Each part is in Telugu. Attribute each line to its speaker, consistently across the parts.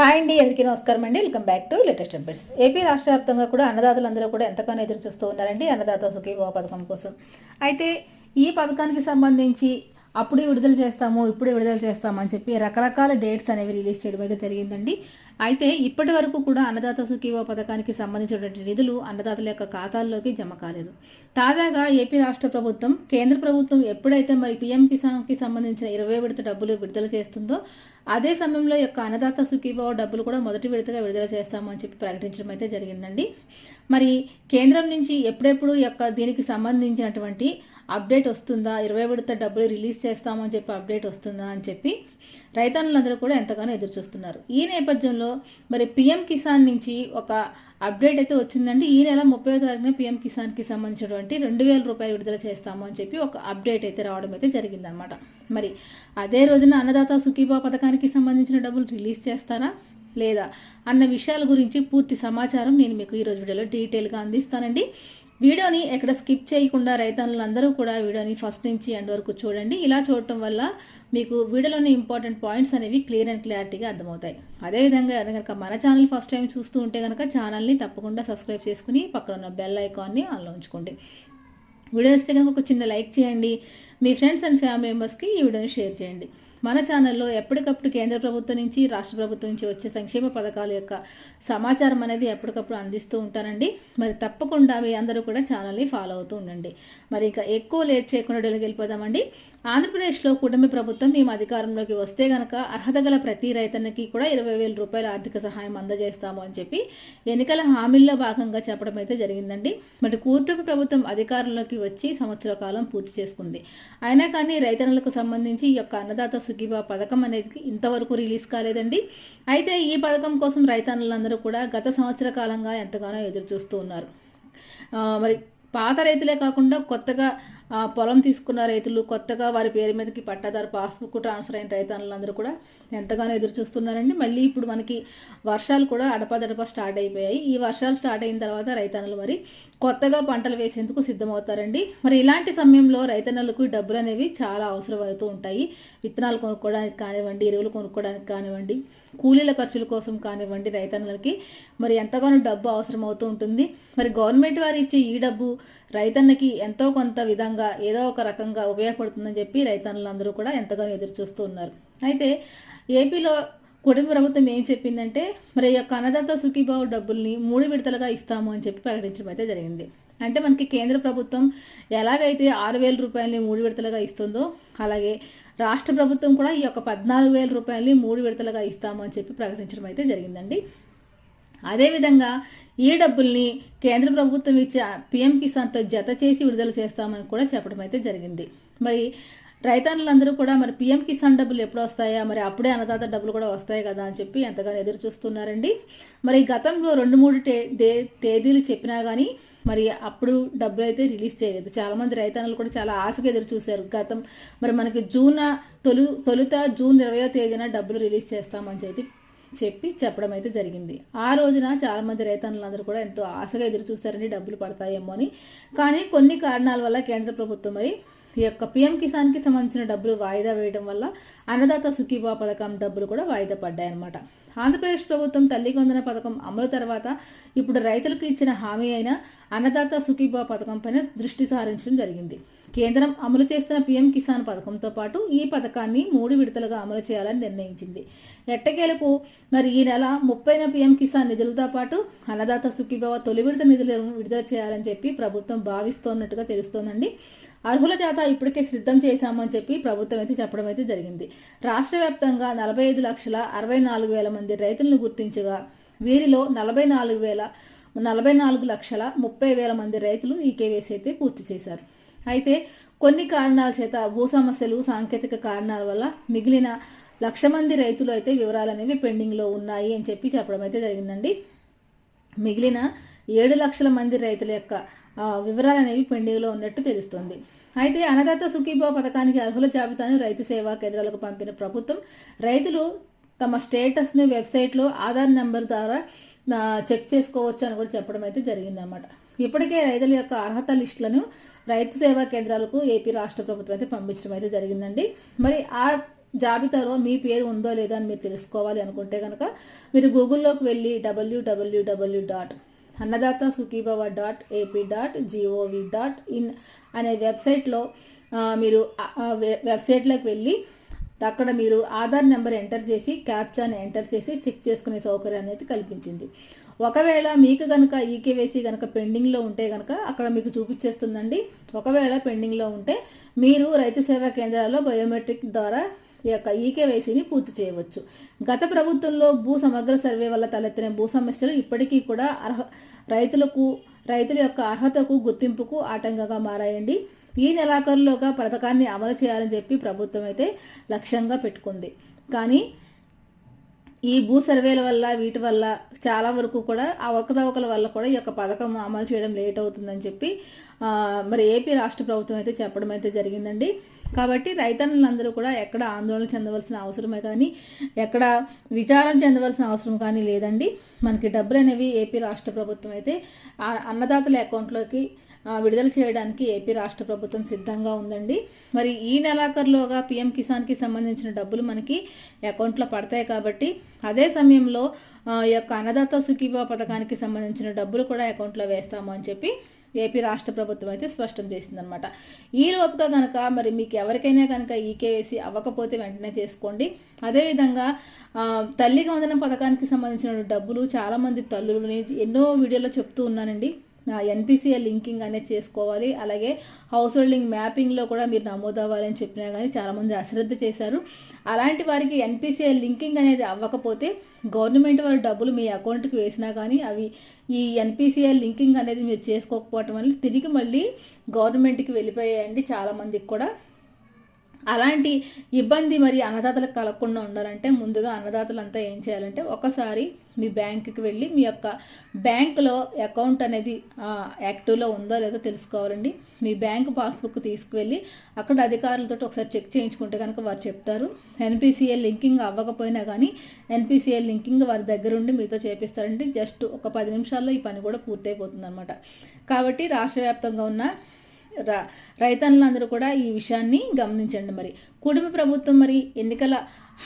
Speaker 1: హాయ్ అండి అందరికీ నమస్కారం అండి. Welcome back to latest updates. AP రాష్ట్ర వ్యాప్తంగా కూడా అన్నదాతలందరూ కూడా ఎంతగానో ఎదురు చూస్తూ ఉన్నారండి అన్నదాత సుఖీభావ పథకం కోసం. అయితే ఈ పథకానికి సంబంధించి అప్పుడే విడుదల చేస్తాము ఇప్పుడే విడుదల చేస్తామని చెప్పి రకరకాల డేట్స్ అనేవి రిలీజ్ చేయడం అయితే జరిగిందండి. అయితే ఇప్పటి వరకు కూడా అన్నదాత సుఖీభావ పథకానికి సంబంధించినటువంటి నిధులు అన్నదాతల యొక్క ఖాతాల్లోకి జమ కాలేదు. తాజాగా ఏపీ రాష్ట్ర ప్రభుత్వం కేంద్ర ప్రభుత్వం ఎప్పుడైతే మరి పీఎం కిసాన్కి సంబంధించిన ఇరవై విడత డబ్బులు విడుదల చేస్తుందో అదే సమయంలో యొక్క అన్నదాత సుఖీభావ డబ్బులు కూడా మొదటి విడతగా విడుదల చేస్తాము అని చెప్పి ప్రకటించడం అయితే జరిగిందండి. మరి కేంద్రం నుంచి ఎప్పుడెప్పుడు యొక్క దీనికి సంబంధించినటువంటి అప్డేట్ వస్తుందా? ఇరవై విడత డబ్బులు రిలీజ్ చేస్తామని చెప్పి అప్డేట్ వస్తుందా అని చెప్పి రైతన్నులందరూ కూడా ఎంతగానో ఎదురు చూస్తున్నారు ఈ నేపథ్యంలో మరి పిఎం కిసాన్ నుంచి ఒక అప్డేట్ అయితే వచ్చిందండి. ఈ నెల ముప్పై తారీఖున పిఎం కిసాన్కి సంబంధించినటువంటి రెండు వేల రూపాయలు విడుదల చేస్తాము అని చెప్పి ఒక అప్డేట్ అయితే రావడం అయితే జరిగిందనమాట మరి అదే రోజున అన్నదాత సుఖీబా పథకానికి సంబంధించిన డబ్బులు రిలీజ్ చేస్తారా లేదా అన్న విషయాల గురించి పూర్తి సమాచారం నేను మీకు ఈరోజు వీడియోలో డీటెయిల్గా అందిస్తానండి. వీడియోని ఎక్కడ స్కిప్ చేయకుండా రైతన్నులందరూ కూడా వీడియోని ఫస్ట్ నుంచి ఎండ్ వరకు చూడండి. ఇలా చూడటం వల్ల మీకు వీడియోలోని ఇంపార్టెంట్ పాయింట్స్ అనేవి క్లియర్ అండ్ క్లారిటీగా అర్థమవుతాయి. అదేవిధంగా కనుక మన ఛానల్ ఫస్ట్ టైం చూస్తూ ఉంటే కనుక ఛానల్ని తప్పకుండా సబ్స్క్రైబ్ చేసుకుని పక్కన ఉన్న బెల్ ఐకాన్ని ఆన్లో ఉంచుకోండి. వీడియో వస్తే కనుక ఒక చిన్న లైక్ చేయండి. మీ ఫ్రెండ్స్ అండ్ ఫ్యామిలీ మెంబర్స్కి ఈ వీడియోని షేర్ చేయండి. మన ఛానల్లో ఎప్పటికప్పుడు కేంద్ర ప్రభుత్వం నుంచి రాష్ట్ర ప్రభుత్వం నుంచి వచ్చే సంక్షేమ పథకాల యొక్క సమాచారం అనేది ఎప్పటికప్పుడు అందిస్తూ ఉంటానండి. మరి తప్పకుండా మీ అందరూ కూడా ఛానల్ని ఫాలో అవుతూ ఉండండి. మరి ఇంకా ఎక్కువ లేట్ చేయకుండా డెలికి వెళ్ళిపోదామండి. ఆంధ్రప్రదేశ్లో కుటుంబ ప్రభుత్వం మేము అధికారంలోకి వస్తే గనక అర్హత గల ప్రతి రైతన్నకి కూడా ఇరవై వేల రూపాయల ఆర్థిక సహాయం అందజేస్తాము అని చెప్పి ఎన్నికల హామీల్లో భాగంగా చెప్పడం అయితే జరిగిందండి. మరి కూటమి ప్రభుత్వం అధికారంలోకి వచ్చి సంవత్సర కాలం పూర్తి చేసుకుంది. అయినా కానీ రైతన్నలకు సంబంధించి ఈ యొక్క అన్నదాత సుఖీబా పథకం అనేది ఇంతవరకు రిలీజ్ కాలేదండి. అయితే ఈ పథకం కోసం రైతన్నలందరూ కూడా గత సంవత్సర కాలంగా ఎంతగానో ఎదురు చూస్తూ ఉన్నారు మరి పాత రైతులే కాకుండా కొత్తగా పొలం తీసుకున్న రైతులు కొత్తగా వారి పేరు మీదకి పట్టాదారు పాస్బుక్ ట్రాన్స్ఫర్ అయిన రైతన్నులందరూ కూడా ఎంతగానో ఎదురు చూస్తున్నారండి. మళ్ళీ ఇప్పుడు మనకి వర్షాలు కూడా అడపాదడపా స్టార్ట్ అయిపోయాయి. ఈ వర్షాలు స్టార్ట్ అయిన తర్వాత రైతన్నులు మరి కొత్తగా పంటలు వేసేందుకు సిద్ధమవుతారండి. మరి ఇలాంటి సమయంలో రైతన్నులకు డబ్బులు అనేవి చాలా అవసరం అవుతూ ఉంటాయి. విత్తనాలు కొనుక్కోవడానికి కానివ్వండి ఎరువులు కొనుక్కోవడానికి కానివ్వండి కూలీల ఖర్చుల కోసం కానివ్వండి రైతన్నులకి మరి ఎంతగానో డబ్బు అవసరం అవుతూ ఉంటుంది. మరి గవర్నమెంట్ వారు ఇచ్చే ఈ డబ్బు రైతన్నకి ఎంతో కొంత విధంగా ఏదో ఒక రకంగా ఉపయోగపడుతుందని చెప్పి రైతన్నులందరూ కూడా ఎంతగానో ఎదురు చూస్తూ ఉన్నారు. అయితే ఏపీలో కుటుంబ ప్రభుత్వం ఏం చెప్పిందంటే మరి యొక్క అన్నదాత సుఖీభావ డబ్బుల్ని మూడు విడతలుగా ఇస్తాము అని చెప్పి ప్రకటించడం అయితే జరిగింది. అంటే మనకి కేంద్ర ప్రభుత్వం ఎలాగైతే ఆరు వేల రూపాయలని మూడు విడతలుగా ఇస్తుందో అలాగే రాష్ట్ర ప్రభుత్వం కూడా ఈ యొక్క పద్నాలుగు వేల రూపాయలని మూడు విడతలుగా ఇస్తాము అని చెప్పి ప్రకటించడం అయితే జరిగిందండి. అదేవిధంగా ఈ డబ్బుల్ని కేంద్ర ప్రభుత్వం ఇచ్చే పిఎం కిసాన్తో జత చేసి విడుదల చేస్తామని కూడా చెప్పడం అయితే జరిగింది. మరి రైతన్నులందరూ కూడా మరి పిఎం కిసాన్ డబ్బులు ఎప్పుడు వస్తాయా? మరి అప్పుడే అన్నదాత డబ్బులు కూడా వస్తాయి కదా అని చెప్పి ఎంతగానో ఎదురు చూస్తున్నారండి. మరి గతంలో రెండు మూడు తేదీలు చెప్పినా కానీ మరి అప్పుడు డబ్బులు అయితే రిలీజ్ చేయలేదు. చాలామంది రైతన్నులు కూడా చాలా ఆశగా ఎదురు చూశారు. గతం మరి మనకి జూన్ తొలి తొలుత జూన్ ఇరవయో తేదీన డబ్బులు రిలీజ్ చేస్తామని చెప్పి చెప్పి చెప్పడం అయితే జరిగింది. ఆ రోజున చాలామంది రైతన్నులందరూ కూడా ఎంతో ఆశగా ఎదురు చూస్తారండి డబ్బులు పడతాయేమో అని. కానీ కొన్ని కారణాల వల్ల కేంద్ర ప్రభుత్వం మరి ఈ యొక్క పిఎం కిసాన్కి సంబంధించిన డబ్బులు వాయిదా వేయడం వల్ల అన్నదాత సుఖీబా పథకం డబ్బులు కూడా వాయిదా పడ్డాయన్నమాట. ఆంధ్రప్రదేశ్ ప్రభుత్వం తల్లి కొందన పథకం అమలు తర్వాత ఇప్పుడు రైతులకు ఇచ్చిన హామీ అయిన అన్నదాత సుఖీబా పథకం పైన దృష్టి సారించడం జరిగింది. కేంద్రం అమలు చేస్తున్న పీఎం కిసాన్ పథకంతో పాటు ఈ పథకాన్ని మూడు విడతలుగా అమలు చేయాలని నిర్ణయించింది. ఎట్టకేలకు మరి ఈ నెల ముప్పైన పీఎం కిసాన్ నిధులతో పాటు అన్నదాత సుఖీభవ తొలి విడత నిధులను విడుదల చేయాలని చెప్పి ప్రభుత్వం భావిస్తోన్నట్టుగా తెలుస్తోందండి. అర్హుల జాతా ఇప్పటికే సిద్ధం చేశామని చెప్పి ప్రభుత్వం అయితే చెప్పడం అయితే జరిగింది. రాష్ట్ర వ్యాప్తంగా నలభై ఐదు లక్షల అరవై నాలుగు వేల మంది రైతులను గుర్తించగా వీరిలో నలభై నాలుగు వేల నలభై నాలుగు లక్షల ముప్పై వేల మంది రైతులు ఈ కేవైసీ అయితే పూర్తి చేశారు. అయితే కొన్ని కారణాల చేత భూ సమస్యలు సాంకేతిక కారణాల వల్ల మిగిలిన లక్ష మంది రైతులు అయితే వివరాలు అనేవి పెండింగ్లో ఉన్నాయి అని చెప్పి చెప్పడం అయితే జరిగిందండి. మిగిలిన ఏడు లక్షల మంది రైతుల యొక్క వివరాలు అనేవి పెండింగ్లో ఉన్నట్టు తెలుస్తుంది. అయితే అన్నదాత సుఖీభావ పథకానికి అర్హుల జాబితాను రైతు సేవా కేంద్రాలకు పంపిన ప్రభుత్వం రైతులు తమ స్టేటస్ను వెబ్సైట్లో ఆధార్ నెంబర్ ద్వారా చెక్ చేసుకోవచ్చు అని కూడా చెప్పడం అయితే జరిగిందనమాట ఇప్పటికే రైతుల యొక్క అర్హత లిస్టులను రైతు సేవా కేంద్రాలకు ఏపీ రాష్ట్ర ప్రభుత్వం అయితే పంపించడం అయితే జరిగిందండి. మరి ఆ జాబితాలో మీ పేరు ఉందో లేదో అని మీరు తెలుసుకోవాలి అనుకుంటే కనుక మీరు గూగుల్లోకి వెళ్ళి WWW dot Annadata Sukhibhava dot AP dot GOV dot in అనే వెబ్సైట్లో మీరు వెబ్సైట్లోకి వెళ్ళి అక్కడ మీరు ఆధార్ నెంబర్ ఎంటర్ చేసి క్యాప్చాని ఎంటర్ చేసి చెక్ చేసుకునే సౌకర్యం అనేది కల్పించింది. ఒకవేళ మీకు కనుక ఈకేవేసీ కనుక పెండింగ్లో ఉంటే కనుక అక్కడ మీకు చూపించేస్తుందండి. ఒకవేళ పెండింగ్లో ఉంటే మీరు రైతు సేవా కేంద్రాల్లో బయోమెట్రిక్ ద్వారా ఈ యొక్క ఈకేవైసీని పూర్తి చేయవచ్చు. గత ప్రభుత్వంలో భూ సమగ్ర సర్వే వల్ల తలెత్తిన భూ సమస్యలు ఇప్పటికీ కూడా అర్హ రైతులకు రైతుల యొక్క అర్హతకు గుర్తింపుకు ఆటంకంగా మారాయండి. ఈ నెలాఖరులోగా పథకాన్ని అమలు చేయాలని చెప్పి ప్రభుత్వం అయితే లక్ష్యంగా పెట్టుకుంది. కానీ ఈ భూ సర్వేల వల్ల వీటి వల్ల చాలా వరకు కూడా అవకతవకల వల్ల కూడా ఈ యొక్క పథకం అమలు చేయడం లేట్ అవుతుందని చెప్పి మరి ఏపీ రాష్ట్ర ప్రభుత్వం అయితే చెప్పడం అయితే జరిగిందండి. కాబట్టి రైతన్నులందరూ కూడా ఎక్కడ ఆందోళన చెందవలసిన అవసరమే కానీ ఎక్కడ విచారం చెందవలసిన అవసరం కానీ లేదండి. మనకి డబ్బులు అనేవి ఏపీ రాష్ట్ర ప్రభుత్వం అయితే అన్నదాతల అకౌంట్లోకి విడుదల చేయడానికి ఏపీ రాష్ట్ర ప్రభుత్వం సిద్ధంగా ఉందండి. మరి ఈ నెలాఖరులోగా పీఎం కిసాన్కి సంబంధించిన డబ్బులు మనకి అకౌంట్లో పడతాయి కాబట్టి అదే సమయంలో ఈ యొక్క అన్నదాత సుఖీభా పథకానికి సంబంధించిన డబ్బులు కూడా అకౌంట్లో వేస్తాము అని చెప్పి ఏపీ రాష్ట్ర ప్రభుత్వం అయితే స్పష్టం చేసిందనమాట ఈ లోపుగా కనుక మరి మీకు ఎవరికైనా కనుక ఈకేవేసి అవ్వకపోతే వెంటనే చేసుకోండి. అదేవిధంగా తల్లిగా వందనం పథకానికి సంబంధించిన డబ్బులు చాలామంది తల్లులు ఎన్నో వీడియోలో చెప్తూ ఉన్నానండి. ఎన్పిసిఎల్ లింకింగ్ అనేది చేసుకోవాలి. అలాగే హౌస్ హోల్డింగ్ మ్యాపింగ్లో కూడా మీరు నమోదు అవ్వాలని చెప్పినా కానీ చాలామంది అశ్రద్ధ చేశారు. అలాంటి వారికి ఎన్పిసిఎల్ లింకింగ్ అనేది అవ్వకపోతే గవర్నమెంట్ వారి డబ్బులు మీ అకౌంట్కి వేసినా కానీ అవి ఈ ఎన్పిసిఎల్ లింకింగ్ అనేది మీరు చేసుకోకపోవటం వల్ల తిరిగి మళ్ళీ గవర్నమెంట్కి వెళ్ళిపోయాయండి చాలామందికి కూడా. అలాంటి ఇబ్బంది మరి అన్నదాతలకు కలగకుండా ఉండాలంటే ముందుగా అన్నదాతలంతా ఏం చేయాలంటే ఒకసారి మీ బ్యాంకుకి వెళ్ళి మీ యొక్క బ్యాంకులో అకౌంట్ అనేది యాక్టివ్లో ఉందో లేదో తెలుసుకోవాలండి. మీ బ్యాంకు పాస్బుక్ తీసుకువెళ్ళి అక్కడ అధికారులతో ఒకసారి చెక్ చేయించుకుంటే కనుక వారు చెప్తారు. ఎన్పిసిఎల్ లింకింగ్ అవ్వకపోయినా కానీ ఎన్పిసిఎల్ లింకింగ్ వారి దగ్గరుండి మీతో చేపిస్తారండి. జస్ట్ ఒక పది నిమిషాల్లో ఈ పని కూడా పూర్తయిపోతుంది అనమాట కాబట్టి రాష్ట్ర వ్యాప్తంగా ఉన్న రైతన్నులందరూ కూడా ఈ విషయాన్ని గమనించండి మరి. కుటుంబ ప్రభుత్వం మరి ఎన్నికల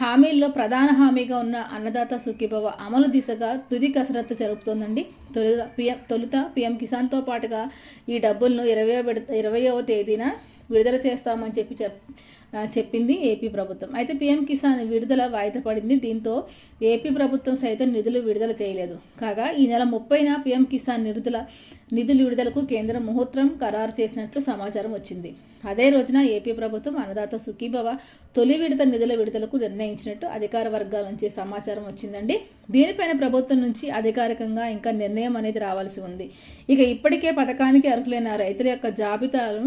Speaker 1: హామీల్లో ప్రధాన హామీగా ఉన్న అన్నదాత సుఖీభవ అమలు దిశగా తుది కసరత్తు జరుపుతోందండి. తొలుత పిఎం తొలుత పిఎం కిసాన్తో పాటుగా ఈ డబ్బులను ఇరవై ఇరవయవ తేదీన విడుదల చేస్తామని చెప్పి చెప్ చెప్పింది ఏపీ ప్రభుత్వం. అయితే పీఎం కిసాన్ విడుదల వాయిదా పడింది. దీంతో ఏపీ ప్రభుత్వం సైతం నిధులు విడుదల చేయలేదు. కాగా ఈ నెల ముప్పైన పీఎం కిసాన్ నిధుల నిధులు విడుదలకు కేంద్రం ముహూర్తం ఖరారు చేసినట్లు సమాచారం వచ్చింది. అదే రోజున ఏపీ ప్రభుత్వం అన్నదాత సుఖీభవ తొలి విడత నిధుల విడుదలకు నిర్ణయించినట్టు అధికార వర్గాల నుంచి సమాచారం వచ్చిందండి. దీనిపైన ప్రభుత్వం నుంచి అధికారికంగా ఇంకా నిర్ణయం అనేది రావాల్సి ఉంది. ఇక ఇప్పటికే పథకానికి అర్హులైన రైతుల యొక్క జాబితాను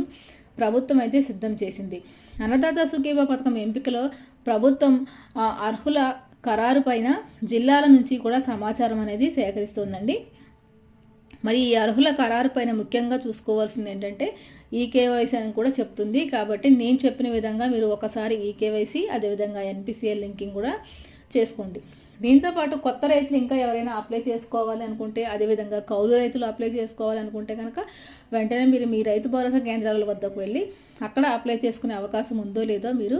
Speaker 1: ప్రభుత్వం అయితే సిద్ధం చేసింది. అన్నదాత సుఖీవ పథకం ఎంపికలో ప్రభుత్వం అర్హుల ఖరారు పైన జిల్లాల నుంచి కూడా సమాచారం అనేది సేకరిస్తుందండి. మరి ఈ అర్హుల ఖరారు పైన ముఖ్యంగా చూసుకోవాల్సింది ఏంటంటే ఈ కేవైసీ అని కూడా చెప్తుంది. కాబట్టి నేను చెప్పిన విధంగా మీరు ఒకసారి ఈ కేవైసీ అదేవిధంగా ఎన్పిసిఎల్ లింకింగ్ కూడా చేసుకోండి. దీంతో పాటు కొత్త రైతులు ఇంకా ఎవరైనా అప్లై చేసుకోవాలి అనుకుంటే అదేవిధంగా కౌలు రైతులు అప్లై చేసుకోవాలి అనుకుంటే కనుక వెంటనే మీరు మీ రైతు భరోసా కేంద్రాల వద్దకు వెళ్ళి అక్కడ అప్లై చేసుకునే అవకాశం ఉందో లేదో మీరు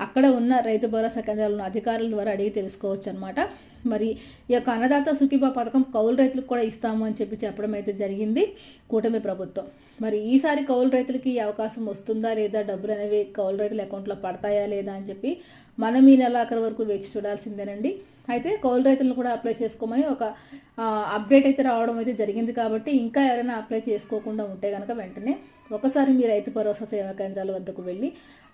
Speaker 1: అక్కడ ఉన్న రైతు భరోసా కేంద్రాలను అధికారుల ద్వారా అడిగి తెలుసుకోవచ్చు అనమాట మరి ఈ యొక్క అన్నదాత సుఖీబా పథకం కౌలు రైతులకు కూడా ఇస్తాము అని చెప్పి చెప్పడం అయితే జరిగింది కూటమి ప్రభుత్వం. మరి ఈసారి కౌలు రైతులకి అవకాశం వస్తుందా లేదా? డబ్బులు అనేవి కౌలు రైతుల అకౌంట్లో పడతాయా లేదా అని చెప్పి మనం ఈ నెలాఖరు వరకు వేచి చూడాల్సిందేనండి. అయితే కౌలు రైతులను కూడా అప్లై చేసుకోమని ఒక అప్డేట్ అయితే రావడం అయితే జరిగింది కాబట్టి ఇంకా ఎవరైనా అప్లై చేసుకోకుండా ఉంటే కనుక వెంటనే ఒకసారి మీ రైతు భరోసా సేవా కేంద్రాల వద్దకు వెళ్ళి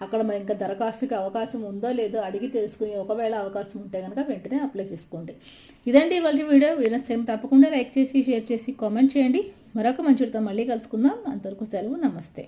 Speaker 1: అక్కడ మరి ఇంకా దరఖాస్తుకి అవకాశం ఉందో లేదో అడిగి తెలుసుకుని ఒకవేళ అవకాశం ఉంటే కనుక వెంటనే అప్లై చేసుకోండి. ఇదండి వాళ్ళ వీడియో. వీడియో సేమ్ తప్పకుండా లైక్ చేసి షేర్ చేసి కామెంట్ చేయండి. మరొక మంచితో మళ్ళీ కలుసుకుందాం. అంతవరకు సెలవు. నమస్తే.